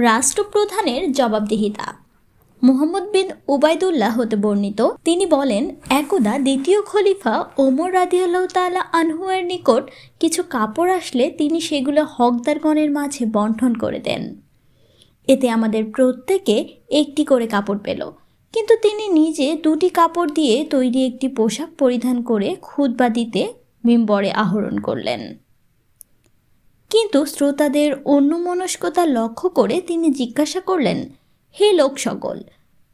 রাষ্ট্রপ্রধানের জবাবদিহিতা। মোহাম্মদ বিন উবাইদুল্লাহ হতে বর্ণিত, তিনি বলেন, একদা দ্বিতীয় খলিফা ওমর রাদিয়াল্লাহ তাআলা আনহুয়ের নিকট কিছু কাপড় আসলে তিনি সেগুলো হকদারগণের মাঝে বন্টন করে দেন। এতে আমাদের প্রত্যেকে একটি করে কাপড় পেল। কিন্তু তিনি নিজে দুটি কাপড় দিয়ে তৈরি একটি পোশাক পরিধান করে খুতবা দিতে মিম্বরে আহরণ করলেন। কিন্তু শ্রোতাদের অন্যমনস্কতা লক্ষ্য করে তিনি জিজ্ঞাসা করলেন, হে লোক সকল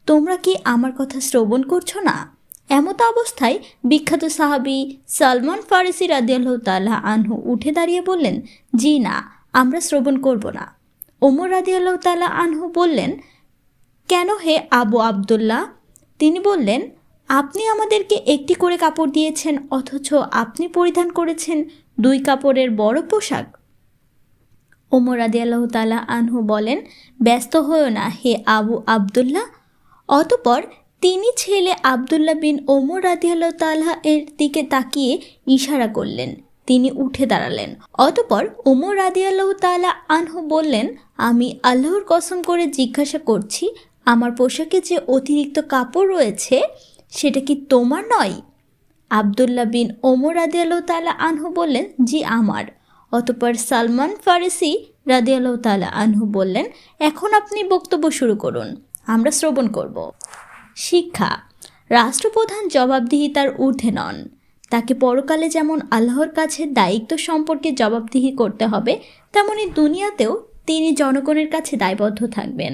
তোমরা কি আমার কথা শ্রবণ করছ না? এমত অবস্থায় বিখ্যাত সাহাবি সালমান ফারিসি রাদিয়াল্লাহ তাল্লাহ আনহু উঠে দাঁড়িয়ে বললেন, জি না, আমরা শ্রবণ করব না। ওমর রাদিয়াল্লাহ তাল্লাহ আনহু বললেন, কেন হে আবু আবদুল্লাহ? তিনি বললেন, আপনি আমাদেরকে একটি করে কাপড় দিয়েছেন, অথচ আপনি পরিধান করেছেন দুই কাপড়ের বড় পোশাক। ওমর আদিয়াল্লাহ তালা আনহু বলেন, ব্যস্ত হয়েও না হে আবু আবদুল্লাহ। অতপর তিনি ছেলে আবদুল্লাহ বিন ওমর রাদিয়াল্লাহ তাল্লাহ এর দিকে তাকিয়ে ইশারা করলেন। তিনি উঠে দাঁড়ালেন। অতপর ওমর রাদিয়াল্লাহ তালা আনহু বললেন, আমি আল্লাহর কসম করে জিজ্ঞাসা করছি, আমার পোশাকে যে অতিরিক্ত কাপড় রয়েছে, সেটা কি তোমার নয়? আবদুল্লাহ বিন ওমর রাদিয়াল্লাহ তালা আনহু বললেন, জি, আমার। অতপর সালমান ফারেসি রাদিয়াল্লাহ তালা আনহু বললেন, এখন আপনি বক্তব্য শুরু করুন, আমরা শ্রবণ করব। শিক্ষা, রাষ্ট্রপ্রধান জবাবদিহিতার ঊর্ধ্বে নন। তাকে পরকালে যেমন আল্লাহর কাছে দায়িত্ব সম্পর্কে জবাবদিহি করতে হবে, তেমনি দুনিয়াতেও তিনি জনগণের কাছে দায়বদ্ধ থাকবেন।